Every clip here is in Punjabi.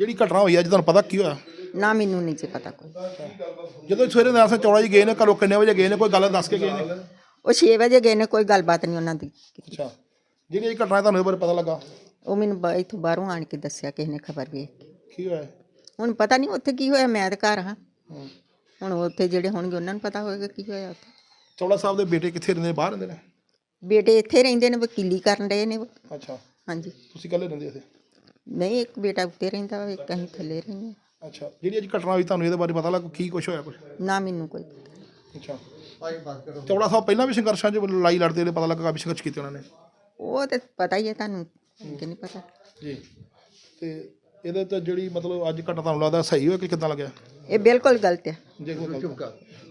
ਜਿਹੜੀ ਘਟਨਾ ਹੋਈ ਅੱਜ ਤੁਹਾਨੂੰ ਪਤਾ ਕੀ ਹੋਇਆ? ਨਾ ਮੈਨੂੰ ਨਹੀਂ ਜੀ ਪਤਾ ਕੋਈ। ਜਦੋਂ ਸਵੇਰੇ ਨਾਸਾ ਚੌੜਾ ਜੀ ਗਏ ਨੇ ਘਰੋਂ ਕਿੰਨੇ ਵਜੇ ਗਏ ਨੇ ਕੋਈ ਗੱਲ ਦੱਸ ਕੇ ਗਏ ਨੇ? ਉਹ 6 ਵਜੇ ਗਏ ਨੇ ਕੋਈ ਗੱਲਬਾਤ ਨਹੀਂ ਉਹਨਾਂ ਦੀ। ਅੱਛਾ। ਜਿਹੜੀ ਇਹ ਘਟਨਾ ਤੁਹਾਨੂੰ ਇਹਦੇ ਬਾਰੇ ਪਤਾ ਲੱਗਾ? ਉਹ ਮੈਨੂੰ ਬ- ਇੱਥੋਂ ਬਾਹਰੋਂ ਆਣ ਕੇ ਦੱਸਿਆ ਕਿਸੇ ਨੇ ਖਬਰ ਵੇਖ ਕੇ। ਕੀ ਹੋਇਆ? ਹੁਣ ਪਤਾ ਨਹੀਂ ਉੱਥੇ ਕੀ ਹੋਇਆ ਮੈਂ ਤਾਂ ਘਰ ਹਾਂ। ਹੁਣ ਉੱਥੇ ਜਿਹੜੇ ਹੋਣਗੇ ਉਹਨਾਂ ਨੂੰ ਪਤਾ ਹੋਏਗਾ ਕੀ ਹੋਇਆ ਉੱਥੇ। ਚੌੜਾ ਸਾਹਿਬ ਦੇ ਬੇਟੇ ਕਿੱਥੇ ਰਹਿੰਦੇ ਨੇ? ਬਾਹਰ ਰਹਿੰਦੇ ਨੇ? ਬੇਟੇ ਇੱਥੇ ਰਹਿੰਦੇ ਨੇ ਵਕੀਲੀ ਕਰਨ ਰਹੇ ਨੇ ਉਹ। ਅੱਛਾ। ਹਾਂਜੀ। ਤੁਸੀਂ ਇਕੱਲੇ ਰਹਿੰਦੇ ਇੱਥੇ? ਨਹੀਂ ਇੱਕ ਬੇਟਾ ਉੱਤੇ ਰਹਿੰਦਾ ਵਾ, ਇੱਕ ਅਸੀਂ ਥੱਲੇ ਰਹਿੰਦੇ ਹਾਂ। ਅੱਛਾ ਜਿਹੜੀ ਅੱਜ ਘਟਨਾ ਹੋਈ ਤੁਹਾਨੂੰ ਇਹਦੇ ਬਾਰੇ ਪਤਾ ਲੱਗਾ ਕੀ ਕੁਝ ਹੋਇਆ ਕੁਝ ਨਾ ਮੈਨੂੰ ਕੋਈ ਪਤਾ। ਅੱਛਾ। ਚੌੜਾ ਸਾਹਿਬ ਪਹਿਲਾਂ ਵੀ ਸੰਘਰਸ਼ਾਂ 'ਚ ਲੜਾਈ ਲੜਦੇ ਨੇ ਪਤਾ ਲੱਗਾ ਕਾਫੀ ਸੰਘਰਸ਼ ਕੀਤੇ ਉਹਨਾਂ ਨੇ। ਉਹ ਤੇ ਪਤਾ ਹੀ ਹੈ ਤੁਹਾਨੂੰ ਕਿ ਨਹੀਂ ਪਤਾ। ਜੀ। ਤੇ ਇਹਦੇ ਤੇ ਜਿਹੜੀ ਮਤਲਬ ਅੱਜ ਘਟਨਾ ਤੁਹਾਨੂੰ ਲੱਗਦਾ ਸਹੀ ਹੋਇਆ ਕਿ ਕਿੱਦਾਂ ਲੱਗਿਆ? ਇਹ ਬਿਲਕੁਲ ਗਲਤ ਹੈ। ਜੇ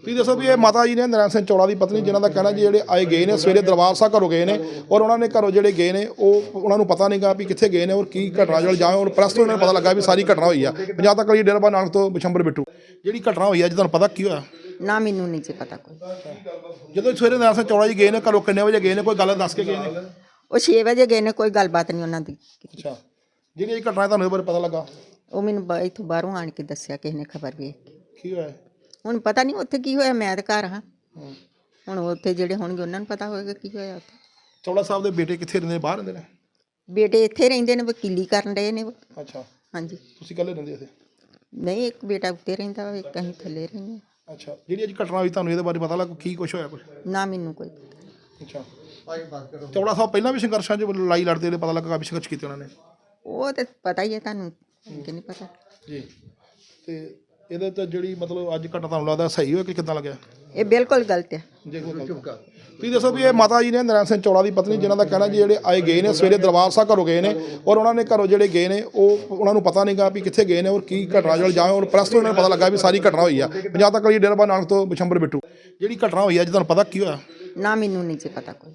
ਤੁਸੀਂ ਦੱਸੋ ਵੀ ਇਹ ਮਾਤਾ ਜੀ ਨੇ ਨਰਾਇਣ ਸਿੰਘ ਚੌੜਾ ਦੀ ਪਤਨੀ ਜਿਨ੍ਹਾਂ ਦਾ ਕਹਿਣਾ ਜੀ ਜਿਹੜੇ ਆਏ ਗਏ ਨੇ ਸਵੇਰੇ ਦਰਬਾਰ ਸਾਹਿਬ ਘਰੋਂ ਗਏ ਨੇ ਔਰ ਉਹਨਾਂ ਨੇ ਘਰੋਂ ਜਿਹੜੇ ਗਏ ਨੇ ਉਹ ਉਹਨਾਂ ਨੂੰ ਪਤਾ ਨਹੀਂਗਾ ਵੀ ਕਿੱਥੇ ਗਏ ਨੇ ਔਰ ਕੀ ਘਟਨਾ ਜਲ ਜਾਏ ਔਰ ਪ੍ਰੈਸ ਤੋਂ ਉਹਨਾਂ ਨੂੰ ਪਤਾ ਲੱਗਾ ਵੀ ਸਾਰੀ ਘਟਨਾ ਹੋਈ ਆ। ਪੰਜਾਬ ਤੱਕ ਲਈ ਡੇਰਾ ਬਾਬਾ ਨਾਨਕ ਤੋਂ ਬਿਸ਼ੰਬਰ ਬਿੱਟੂ। ਜਿਹੜੀ ਘਟਨਾ ਹੋਈ ਆ ਅੱਜ ਤੁਹਾਨੂੰ ਪਤਾ ਕੀ ਹੋਇਆ? ਨਾ ਮੈਨੂੰ ਨਹੀਂ ਜੀ ਪਤਾ ਕੋਈ। ਜਦੋਂ ਸਵੇਰੇ ਨਰਾਇਣ ਸਿੰਘ ਚੌੜਾ ਜੀ ਗਏ ਨੇ ਘਰੋਂ ਕਿੰਨੇ ਵਜੇ ਗਏ ਨੇ ਕੋਈ ਗੱਲ ਦੱਸ ਕੇ ਗਏ ਨੇ? ਉਹ 6 ਵਜੇ ਗਏ ਨੇ ਕੋਈ ਗੱਲਬਾਤ ਨਹੀਂ ਉਹਨਾਂ ਦੀ। ਅੱਛਾ। ਜਿਹੜੀ ਇਹ ਘਟਨਾ ਤੁਹਾਨੂੰ ਇਹਦੇ ਬਾਰੇ ਪਤਾ ਲੱਗਾ? ਉਹ ਮੈਨੂੰ ਬ- ਇੱਥੋਂ ਬਾਹਰੋਂ ਆਣ ਕੇ ਦੱਸਿਆ ਕਿਸੇ ਨੇ ਖਬਰ ਵੇਖ ਕੇ। ਕੀ ਹੋਇਆ? ਹੁਣ ਪਤਾ ਨਹੀਂ ਉੱਥੇ ਕੀ ਹੋਇਆ ਮੈਂ ਤਾਂ ਘਰ ਹਾਂ। ਹੂੰ। ਹੁਣ ਉੱਥੇ ਜਿਹੜੇ ਹੋਣਗੇ ਉਹਨਾਂ ਨੂੰ ਪਤਾ ਹੋਏਗਾ ਕੀ ਹੋਇਆ ਉੱਥੇ। ਚੌੜਾ ਸਾਹਿਬ ਦੇ ਬੇਟੇ ਕਿੱਥੇ ਰਹਿੰਦੇ ਨੇ? ਬਾਹਰ ਰਹਿੰਦੇ ਨੇ? ਬੇਟੇ ਇੱਥੇ ਰਹਿੰਦੇ ਨੇ ਵਕੀਲੀ ਕਰਨ ਰਹੇ ਨੇ ਉਹ। ਅੱਛਾ। ਹਾਂਜੀ। ਤੁਸੀਂ ਇਕੱਲੇ ਰਹਿੰਦੇ ਇੱਥੇ ਨਹੀਂ ਇੱਕ ਬੇਟਾ ਉੱਤੇ ਰਹਿੰਦਾ ਵਾ, ਇੱਕ ਅਸੀਂ ਥੱਲੇ ਰਹਿੰਦੇ ਹਾਂ। ਅੱਛਾ। ਜਿਹੜੀ ਅੱਜ ਘਟਨਾ ਹੋਈ ਤੁਹਾਨੂੰ ਇਹਦੇ ਬਾਰੇ ਪਤਾ ਲੱਗਾ ਕੀ ਕੁਝ ਹੋਇਆ ਕੁਝ ਨਾ ਮੈਨੂੰ ਕੋਈ ਪਤਾ। ਅੱਛਾ। ਚੌੜਾ ਸਾਹਿਬ ਪਹਿਲਾਂ ਵੀ ਸੰਘਰਸ਼ਾਂ 'ਚ ਲੜਾਈ ਲੜਦੇ ਨੇ ਪਤਾ ਲੱਗਾ ਕਾਫੀ ਸੰਘਰਸ਼ ਕੀਤੇ ਉਹਨਾਂ ਨੇ? ਉਹ ਤੇ ਪਤਾ ਹੀ ਹੈ ਤੁਹਾਨੂੰ। ਕਿ ਨਹੀਂ ਪਤਾ? ਜੀ। ਤੇ ਇਹਦੇ ਤੇ ਜਿਹੜੀ ਮਤਲਬ ਅੱਜ ਘਟਨਾ ਤੁਹਾਨੂੰ ਲੱਗਦਾ ਸਹੀ ਹੋਇਆ ਕਿ ਕਿੱਦਾਂ ਲੱਗਿਆ? ਇਹ ਬਿਲਕੁਲ ਗਲਤ ਹੈ। ਜੇ ਤੁਸੀਂ ਦੱਸੋ ਵੀ ਇਹ ਮਾਤਾ ਜੀ ਨੇ ਨਰਾਇਣ ਸਿੰਘ ਚੌੜਾ ਦੀ ਪਤਨੀ ਜਿਨ੍ਹਾਂ ਦਾ ਕਹਿਣਾ ਜੀ ਜਿਹੜੇ ਆਏ ਗਏ ਨੇ ਸਵੇਰੇ ਦਰਬਾਰ ਸਾਹਿਬ ਘਰੋਂ ਗਏ ਨੇ ਔਰ ਉਹਨਾਂ ਨੇ ਘਰੋਂ ਜਿਹੜੇ ਗਏ ਨੇ ਉਹ ਉਹਨਾਂ ਨੂੰ ਪਤਾ ਨਹੀਂਗਾ ਵੀ ਕਿੱਥੇ ਗਏ ਨੇ ਔਰ ਕੀ ਘਟਨਾ ਜਲ ਜਾਏ ਔਰ ਪ੍ਰੈਸ ਤੋਂ ਉਹਨਾਂ ਨੂੰ ਪਤਾ ਲੱਗਾ ਵੀ ਸਾਰੀ ਘਟਨਾ ਹੋਈ ਆ। ਪੰਜਾਬ ਤੱਕ ਲਈ ਡੇਰਾ ਬਾਬਾ ਨਾਨਕ ਤੋਂ ਬਿਸ਼ੰਬਰ ਬਿੱਟੂ। ਜਿਹੜੀ ਘਟਨਾ ਹੋਈ ਆ ਅੱਜ ਤੁਹਾਨੂੰ ਪਤਾ ਕੀ ਹੋਇਆ? ਨਾ ਮੈਨੂੰ ਨਹੀਂ ਜੀ ਪਤਾ ਕੋਈ।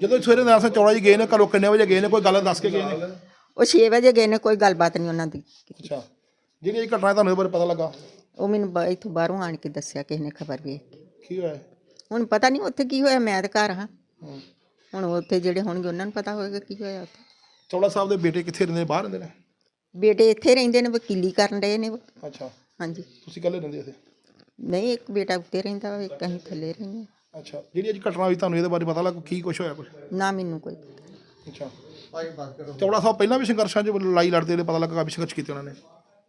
ਜਦੋਂ ਸਵੇਰੇ ਨਰਾਇਣ ਸਿੰਘ ਚੌੜਾ ਜੀ ਗਏ ਨੇ ਘਰੋਂ ਕਿੰਨੇ ਵਜੇ ਗਏ ਨੇ? ਕੋਈ ਗੱਲ ਦੱਸ ਕੇ ਗਏ ਨੇ? ਉਹ 6 ਵਜੇ ਗਏ ਨੇ ਕੋਈ ਗੱਲਬਾਤ ਨਹੀਂ ਉਹਨਾਂ ਦੀ। ਕੀਤੀ। ਅੱਛਾ। ਜਿਹੜੀ ਇਹ ਘਟਨਾ ਤੁਹਾਨੂੰ ਇਹਦੇ ਬਾਰੇ ਪਤਾ ਲੱਗਾ? ਉਹ ਮੈਨੂੰ ਬ- ਇੱਥੋਂ ਬਾਹਰੋਂ ਆਣ ਕੇ ਦੱਸਿਆ ਕਿਸੇ ਨੇ ਖਬਰ ਵੇਖ ਕੇ। ਕੀ ਹੋਇਆ? ਹੁਣ ਪਤਾ ਨਹੀਂ ਉੱਥੇ ਕੀ ਹੋਇਆ ਮੈਂ ਤਾਂ ਘਰ ਹਾਂ। ਹੁਣ ਉੱਥੇ ਜਿਹੜੇ ਹੋਣਗੇ ਉਹਨਾਂ ਨੂੰ ਪਤਾ ਹੋਏਗਾ ਕੀ ਹੋਇਆ ਉੱਥੇ। ਚੌੜਾ ਸਾਹਿਬ ਦੇ ਬੇਟੇ ਕਿੱਥੇ ਰਹਿੰਦੇ ਨੇ? ਬਾਹਰ ਰਹਿੰਦੇ ਨੇ? ਬੇਟੇ ਇੱਥੇ ਰਹਿੰਦੇ ਨੇ ਵਕੀਲੀ ਕਰਨ ਰਹੇ ਨੇ ਉਹ। ਅੱਛਾ। ਹਾਂਜੀ। ਤੁਸੀਂ ਇਕੱਲੇ ਰਹਿੰਦੇ ਇੱਥੇ ਨਹੀਂ ਇੱਕ ਬੇਟਾ ਉੱਤੇ ਰਹਿੰਦਾ ਵਾ, ਇੱਕ ਅਸੀਂ ਥੱਲੇ ਰਹਿੰਦੇ ਹਾਂ। ਅੱਛਾ। ਜਿਹੜੀ ਅੱਜ ਘਟਨਾ ਹੋਈ ਤੁਹਾਨੂੰ ਇਹਦੇ ਬਾਰੇ ਪਤਾ ਲੱਗਾ? ਕੀ ਕੁਝ ਹੋਇਆ ਕੁਝ ਨਾ ਮੈਨੂੰ ਕੋਈ ਪਤਾ। ਅੱਛਾ। ਚੌੜਾ ਸਾਹਿਬ ਪਹਿਲਾਂ ਵੀ ਸੰਘਰਸ਼ਾਂ 'ਚ ਲੜਾਈ ਲੜਦੇ ਨੇ ਪਤਾ ਲੱਗਾ ਕਾਫੀ ਸੰਘਰਸ਼ ਕੀਤੇ ਉਹਨਾਂ ਨੇ।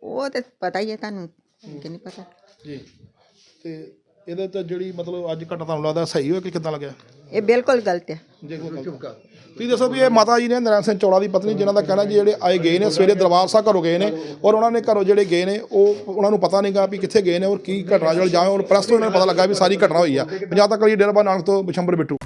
ਉਹ ਤੇ ਪਤਾ ਹੀ ਹੈ ਤੁਹਾਨੂੰ ਕਿ ਨਹੀਂ ਪਤਾ। ਜੀ। ਤੇ ਇਹਦੇ ਤੇ ਜਿਹੜੀ ਮਤਲਬ ਅੱਜ ਘਟਨਾ ਤੁਹਾਨੂੰ ਲੱਗਦਾ ਸਹੀ ਹੋਇਆ ਕਿ ਕਿੱਦਾਂ ਲੱਗਿਆ? ਇਹ ਬਿਲਕੁਲ ਗਲਤ ਹੈ। ਜੇ ਕੋਈ ਗੱਲ- ਤੁਸੀਂ ਦੱਸੋ ਵੀ ਇਹ ਮਾਤਾ ਜੀ ਨੇ ਨਰਾਇਣ ਸਿੰਘ ਚੌੜਾ ਦੀ ਪਤਨੀ ਜਿਨ੍ਹਾਂ ਦਾ ਕਹਿਣਾ ਜੀ ਜਿਹੜੇ ਆਏ ਗਏ ਨੇ ਸਵੇਰੇ ਦਰਬਾਰ ਸਾਹਿਬ ਘਰੋਂ ਗਏ ਨੇ ਔਰ ਉਹਨਾਂ ਨੇ ਘਰੋਂ ਜਿਹੜੇ ਗਏ ਨੇ ਉਹ ਉਹਨਾਂ ਨੂੰ ਪਤਾ ਨਹੀਂਗਾ ਵੀ ਕਿੱਥੇ ਗਏ ਨੇ ਔਰ ਕੀ ਘਟਨਾ ਜਲ ਜਾਏ ਔਰ ਪ੍ਰੈਸ ਤੋਂ ਉਹਨਾਂ ਨੂੰ ਪਤਾ ਲੱਗਾ ਵੀ ਸਾਰੀ ਘਟਨਾ ਹੋਈ ਆ। ਪੰਜਾਬ ਤੱਕ ਲਈ ਡੇਰਾ ਬਾਬਾ ਨਾਨਕ ਤੋਂ ਬਿਸ਼ੰਬਰ ਬਿੱਟੂ।